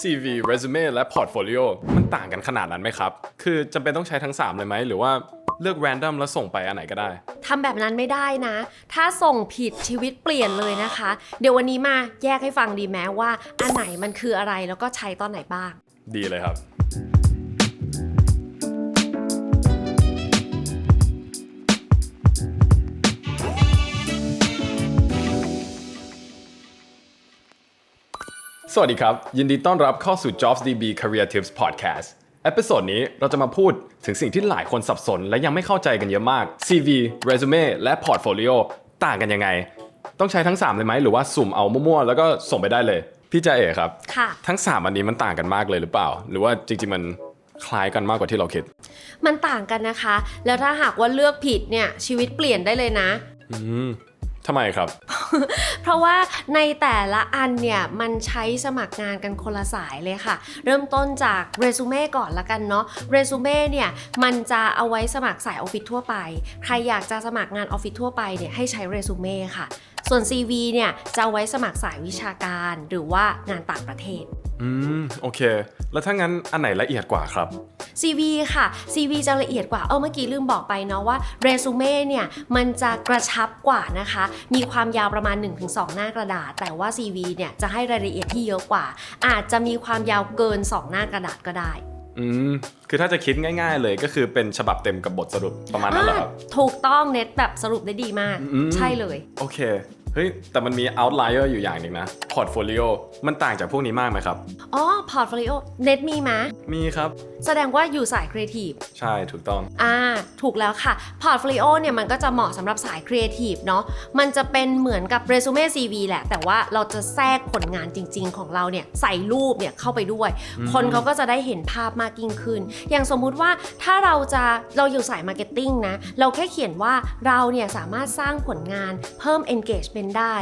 CV resume และ portfolio มันต่างกันขนาดนั้นไหมครับ คือจำเป็นต้องใช้ทั้ง 3 เลยไหม หรือว่าเลือก random แล้วส่งไปอันไหนก็ได้ ทำแบบนั้นไม่ได้นะ ถ้าส่งผิดชีวิตเปลี่ยนเลยนะคะ เดี๋ยววันนี้มาแยกให้ฟังดีไหมว่า อันไหนมันคืออะไรแล้วก็ใช้ตอนไหนบ้าง ดีเลยครับ สวัสดีครับ ยินดีต้อนรับเข้าสู่ Jobs DB Career Tips Podcast เอพิโซดนี้เราจะมาพูดถึงสิ่งที่หลายคนสับสน และยังไม่เข้าใจกันเยอะมาก CV Resume และ Portfolio ต่างกันยังไง ต้องใช้ทั้ง 3 เลยไหม หรือว่าสุ่มเอามั่วๆ แล้วก็ส่งไปได้เลย พี่จ่าเอ๋ครับ ค่ะ ทั้ง 3 อันนี้มันต่างกันมากเลยหรือเปล่า หรือว่าจริงๆมันคล้ายกันมากกว่าที่เราคิด มันต่างกันนะคะ แล้วถ้าหากว่าเลือกผิดเนี่ยชีวิตเปลี่ยนได้เลยนะ อืม ทำไมครับ เพราะว่าในแต่ละอันเนี่ย มันใช้สมัครงานกันคนละสายเลยค่ะ เริ่มต้นจากเรซูเม่ก่อนละกันเนาะเรซูเม่เนี่ย มันจะเอาไว้สมัครสายออฟฟิศทั่วไป ใครอยากจะสมัครงานออฟฟิศทั่วไปเนี่ยให้ใช้เรซูเม่ค่ะ ส่วน CV เนี่ยจะเอาไว้สมัครสายวิชาการหรือว่างานต่างประเทศ อืม โอเค แล้วถ้างั้นอันไหนละเอียดกว่าครับ CV ค่ะ CV จะละเอียดกว่า เออเมื่อกี้ลืมบอกไปเนาะว่าเรซูเม่เนี่ยมันจะกระชับกว่านะคะ มีความยาวประมาณ 1-2 หน้ากระดาษ แต่ว่า CV เนี่ยจะให้รายละเอียดที่เยอะกว่า อาจจะมีความยาวเกิน 2 หน้ากระดาษก็ได้ อืมคือถ้าจะคิดง่าย ๆ เลยก็คือเป็นฉบับเต็มกับบทสรุปประมาณนั้นเหรอครับอ่าถูกต้องเน็ตแบบสรุปได้ดีมาก อืม ใช่เลย โอเค เฮ้ย แต่มันมี outlier อยู่อย่างหนึ่งนะ portfolio มันต่างจากพวกนี้มากไหมครับ อ๋อ พอร์ตโฟลิโอ เน็ตมีไหมมีครับ แสดงว่าอยู่สายครีเอทีฟ ใช่ถูกต้อง อ่า ถูกแล้วค่ะ พอร์ตโฟลิโอเนี่ยมันก็จะเหมาะสำหรับสายครีเอทีฟเนาะ มันจะเป็นเหมือนกับเรซูเม่ CV แหละ แต่ว่าเราจะแทรกผลงานจริง ๆ ของเราเนี่ย ใส่รูปเนี่ยเข้าไปด้วยคนเขาก็จะได้เห็นภาพมากยิ่งขึ้นอย่างสมมุติว่าถ้าเราจะเราอยู่สายมาร์เก็ตติ้งนะ เราแค่เขียนว่าเราเนี่ยสามารถสร้างผลงานเพิ่ม engagement ได้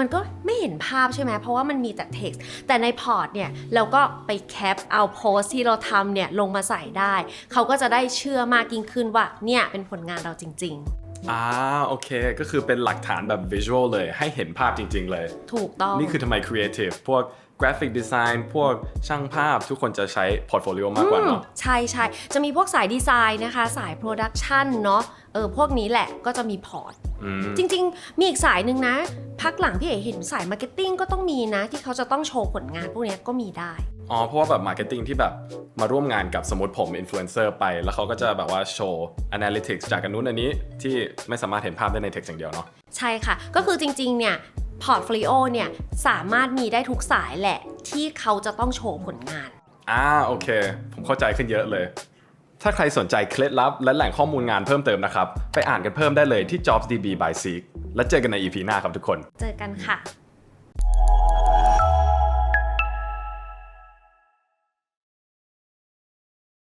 มันก็ไม่เห็นภาพใช่ไหม เพราะว่ามันมีแต่ text แต่ในพอร์ตเนี่ย เราก็ไปแคปเอาโพสที่เราทำเนี่ย ลงมาใส่ได้ เขาก็จะได้เชื่อมากยิ่งขึ้นว่า เนี่ย เป็นผลงานเราจริงอ่าโอเค ก็คือเป็นหลักฐานแบบ visual เลยให้เห็นภาพจริง ๆ เลยๆถูกต้อง นี่คือทำไม creative พวก graphic design พวกช่างภาพทุกคนจะใช้ portfolio มากกว่าเนาะ ใช่ใช่จะมีพวกสายดีไซน์นะคะ สายโปรดักชันเนาะเออพวกนี้แหละก็จะมีพอร์ตอืมจริง ๆ มีอีกสายหนึ่งนะ พักหลังพี่เอ๋เห็นสายมาร์เก็ตติ้งก็ต้องมีนะ ที่เขาจะต้องโชว์ผลงานพวกเนี้ยก็มีได้ อ๋อ เพราะว่าแบบ marketing ที่แบบมาร่วมงานกับสมมติผม influencer ไป แล้วเขาก็จะแบบว่าโชว์ analytics จากอันนู้นอันนี้ที่ไม่สามารถเห็นภาพได้ใน text อย่างเดียวเนาะใช่ค่ะ ก็คือจริงๆเนี่ย พอร์ตโฟลิโอเนี่ยสามารถมีได้ทุกสายแหละที่เขาจะต้องโชว์ผลงาน อ่าโอเค ผมเข้าใจขึ้นเยอะเลย ถ้าใครสนใจเคล็ดลับและแหล่งข้อมูลงานเพิ่มเติมนะครับ ไปอ่านกันเพิ่มได้เลยที่ Jobs DB by Seek แล้วเจอกันใน EP หน้าครับทุกคน เจอกันค่ะ